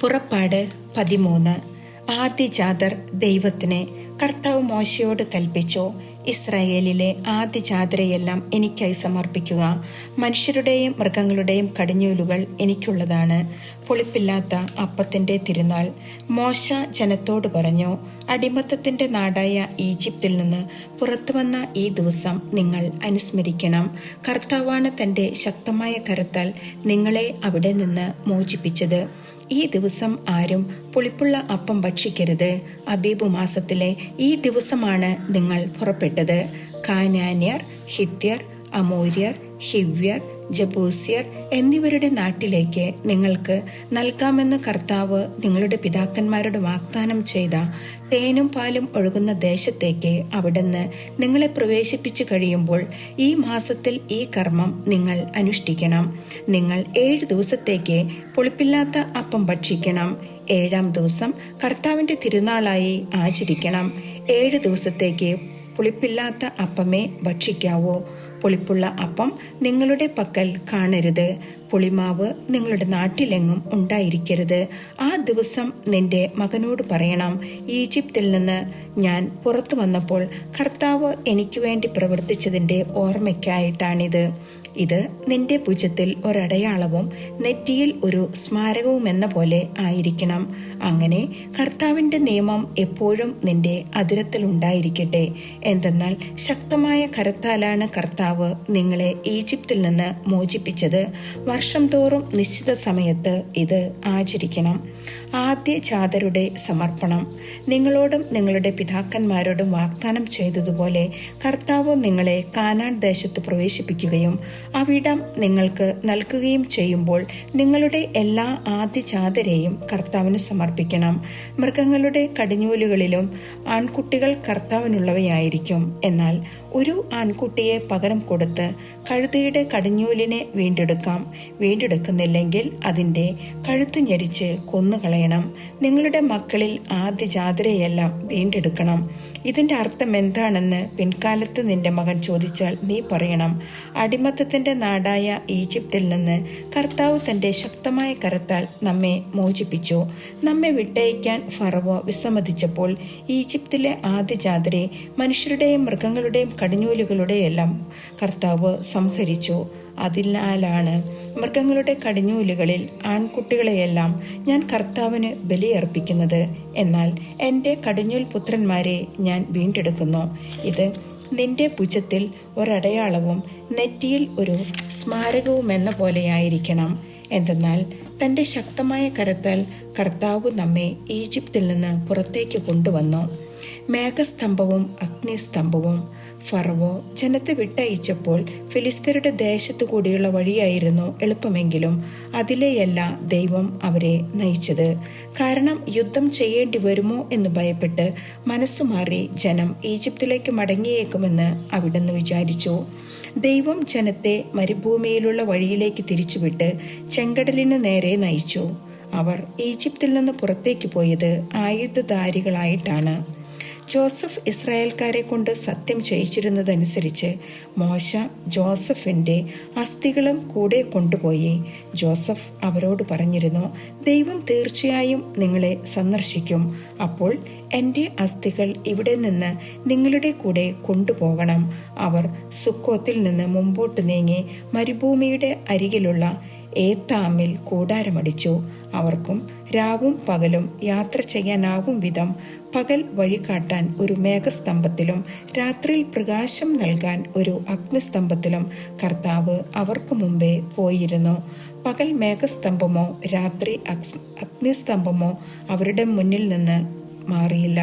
പുറപ്പാട് പതിമൂന്ന്. ആദ്യജാതർ ദൈവത്തിന് കർത്താവ് മോശയോട് കൽപ്പിച്ചു. ഇസ്രായേലിലെ ആദ്യ ജാതരയെല്ലാം എനിക്കായി സമർപ്പിക്കുക. മനുഷ്യരുടെയും മൃഗങ്ങളുടെയും കടിഞ്ഞൂലുകൾ എനിക്കുള്ളതാണ്. പുളിപ്പില്ലാത്ത അപ്പത്തിന്റെ തിരുനാൾ. മോശ ജനത്തോട് പറഞ്ഞു അടിമത്തത്തിന്റെ നാടായ ഈജിപ്തിൽ നിന്ന് പുറത്തുവന്ന ഈ ദിവസം നിങ്ങൾ അനുസ്മരിക്കണം. കർത്താവാണ് തന്റെ ശക്തമായ കരത്താൽ നിങ്ങളെ അവിടെ നിന്ന് മോചിപ്പിച്ചത്. ഈ ദിവസം ആരും പുളിപ്പുള്ള അപ്പം ഭക്ഷിക്കരുത്. അബീബു മാസത്തിലെ ഈ ദിവസമാണ് നിങ്ങൾ പുറപ്പെട്ടത്. കാനാന്യർ ഹിത്യർ അമൂര്യർ ഹിവ്യർ ജബൂസ്യർ എന്നിവരുടെ നാട്ടിലേക്ക് നിങ്ങൾക്ക് നൽകാമെന്ന് കർത്താവ് നിങ്ങളുടെ പിതാക്കന്മാരോട് വാഗ്ദാനം ചെയ്ത തേനും പാലും ഒഴുകുന്ന ദേശത്തേക്ക് അവിടുന്ന് നിങ്ങളെ പ്രവേശിപ്പിച്ചു കഴിയുമ്പോൾ ഈ മാസത്തിൽ ഈ കർമ്മം നിങ്ങൾ അനുഷ്ഠിക്കണം. നിങ്ങൾ ഏഴ് ദിവസത്തേക്ക് പുളിപ്പില്ലാത്ത അപ്പം ഭക്ഷിക്കണം. ഏഴാം ദിവസം കർത്താവിന്റെ തിരുനാളായി ആചരിക്കണം. ഏഴ് ദിവസത്തേക്ക് പുളിപ്പില്ലാത്ത അപ്പമേ ഭക്ഷിക്കാവൂ. പുളിപ്പുള്ള അപ്പം നിങ്ങളുടെ പക്കൽ കാണരുത്. പുളിമാവ് നിങ്ങളുടെ നാട്ടിലെങ്ങും ഉണ്ടായിരിക്കരുത്. ആ ദിവസം നിന്റെ മകനോട് പറയണം ഈജിപ്തിൽ നിന്ന് ഞാൻ പുറത്തു വന്നപ്പോൾ കർത്താവ് എനിക്ക് വേണ്ടി പ്രവർത്തിച്ചതിന്റെ ഓർമ്മയ്ക്കായിട്ടാണിത്. ഇത് നിന്റെ ഭുജത്തിൽ ഒരടയാളവും നെറ്റിയിൽ ഒരു സ്മാരകവും എന്ന പോലെ ആയിരിക്കണം. അങ്ങനെ കർത്താവിന്റെ നിയമം എപ്പോഴും നിന്റെ അതിരത്തിൽ ഉണ്ടായിരിക്കട്ടെ. എന്തെന്നാൽ ശക്തമായ കരത്താലാണ് കർത്താവ് നിങ്ങളെ ഈജിപ്തിൽ നിന്ന് മോചിപ്പിച്ചത്. വർഷം തോറും നിശ്ചിത സമയത്ത് ഇത് ആചരിക്കണം. ആദ്യ ജാതരുടെ സമർപ്പണം. നിങ്ങളോടും നിങ്ങളുടെ പിതാക്കന്മാരോടും വാഗ്ദാനം ചെയ്തതുപോലെ കർത്താവ് നിങ്ങളെ കാനാൻ ദേശത്ത് പ്രവേശിപ്പിക്കുകയും അവിടം നിങ്ങൾക്ക് നൽകുകയും ചെയ്യുമ്പോൾ നിങ്ങളുടെ എല്ലാ ആദ്യ ജാതരെയും കർത്താവിന് സമർപ്പിക്കണം. മൃഗങ്ങളുടെ കടിഞ്ഞൂലുകളിലും ആൺകുട്ടികൾ കർത്താവിനുള്ളവയായിരിക്കും. എന്നാൽ ഒരു ആൺകുട്ടിയെ പകരം കൊടുത്ത് കഴുതയുടെ കടിഞ്ഞൂലിനെ വീണ്ടെടുക്കാം. വീണ്ടെടുക്കുന്നില്ലെങ്കിൽ അതിന്റെ കഴുത്തു ഞെരിച്ച് കൊന്നുകളയണം. നിങ്ങളുടെ മക്കളിൽ ആദ്യ ജാതിരയെല്ലാം വീണ്ടെടുക്കണം. ഇതിന്റെ അർത്ഥം എന്താണെന്ന് പിൻകാലത്ത് നിന്റെ മകൻ ചോദിച്ചാൽ നീ പറയണം. അടിമത്തത്തിന്റെ നാടായ ഈജിപ്തിൽ നിന്ന് കർത്താവ് തന്റെ ശക്തമായ കരത്താൽ നമ്മെ മോചിപ്പിച്ചു. നമ്മെ വിട്ടയക്കാൻ ഫറവോ വിസമ്മതിച്ചപ്പോൾ ഈജിപ്തിലെ ആദ്യ ജാതരെ മനുഷ്യരുടെയും മൃഗങ്ങളുടെയും കടിഞ്ഞൂലുകളുടെയെല്ലാം കർത്താവ് സംഹരിച്ചു. അതിനാലാണ് മൃഗങ്ങളുടെ കടിഞ്ഞൂലുകളിൽ ആൺകുട്ടികളെയെല്ലാം ഞാൻ കർത്താവിന് ബലിയർപ്പിക്കുന്നത്. എന്നാൽ എന്റെ കടിഞ്ഞൂൽ പുത്രന്മാരെ ഞാൻ വീണ്ടെടുക്കുന്നു. ഇത് നിന്റെ ഭുജത്തിൽ ഒരടയാളവും നെറ്റിയിൽ ഒരു സ്മാരകവും എന്ന പോലെയായിരിക്കണം. എന്തെന്നാൽ തന്റെ ശക്തമായ കരത്താൽ കർത്താവ് നമ്മെ ഈജിപ്തിൽ നിന്ന് പുറത്തേക്ക് കൊണ്ടുവന്നു. മേഘസ്തംഭവും അഗ്നിസ്തംഭവും ഫറവോ ജനത്തെ വിട്ടയച്ചപ്പോൾ ഫിലിസ്തീനയുടെ ദേശത്തു കൂടിയുള്ള വഴിയായിരുന്നു എളുപ്പമെങ്കിലും അതിലെയല്ല ദൈവം അവരെ നയിച്ചത്. കാരണം യുദ്ധം ചെയ്യേണ്ടി വരുമോ എന്ന് ഭയപ്പെട്ട് മനസ്സുമാറി ജനം ഈജിപ്തിലേക്ക് മടങ്ങിയേക്കുമെന്ന് അവിടുന്ന് വിചാരിച്ചു. ദൈവം ജനത്തെ മരുഭൂമിയിലുള്ള വഴിയിലേക്ക് തിരിച്ചുവിട്ട് ചെങ്കടലിനു നേരെ നയിച്ചു. അവർ ഈജിപ്തിൽ നിന്ന് പുറത്തേക്ക് പോയത് ആയുധധാരികളായിട്ടാണ്. ജോസഫ് ഇസ്രായേൽക്കാരെ കൊണ്ട് സത്യം ചെയ്യിച്ചിരുന്നതനുസരിച്ച് മോശ ജോസഫിന്റെ അസ്ഥികളും കൂടെ കൊണ്ടുപോയി. ജോസഫ് അവരോട് പറഞ്ഞിരുന്നു ദൈവം തീർച്ചയായും നിങ്ങളെ സന്ദർശിക്കും. അപ്പോൾ എന്റെ അസ്ഥികൾ ഇവിടെ നിന്ന് നിങ്ങളുടെ കൂടെ കൊണ്ടുപോകണം. അവർ സുക്കോത്തിൽ നിന്ന് മുമ്പോട്ട് നീങ്ങി മരുഭൂമിയുടെ അരികിലുള്ള ഏത്താമിൽ കൂടാരമടിച്ചു. അവർക്കും രാവും പകലും യാത്ര ചെയ്യാനാവും വിധം പകൽ വഴികാട്ടാൻ ഒരു മേഘസ്തംഭത്തിലും രാത്രിയിൽ പ്രകാശം നൽകാൻ ഒരു അഗ്നിസ്തംഭത്തിലും കർത്താവ് അവർക്ക് മുമ്പേ പോയിരുന്നു. പകൽ മേഘസ്തംഭമോ രാത്രി അഗ്നിസ്തംഭമോ അവരുടെ മുന്നിൽ നിന്ന് മാറിയില്ല.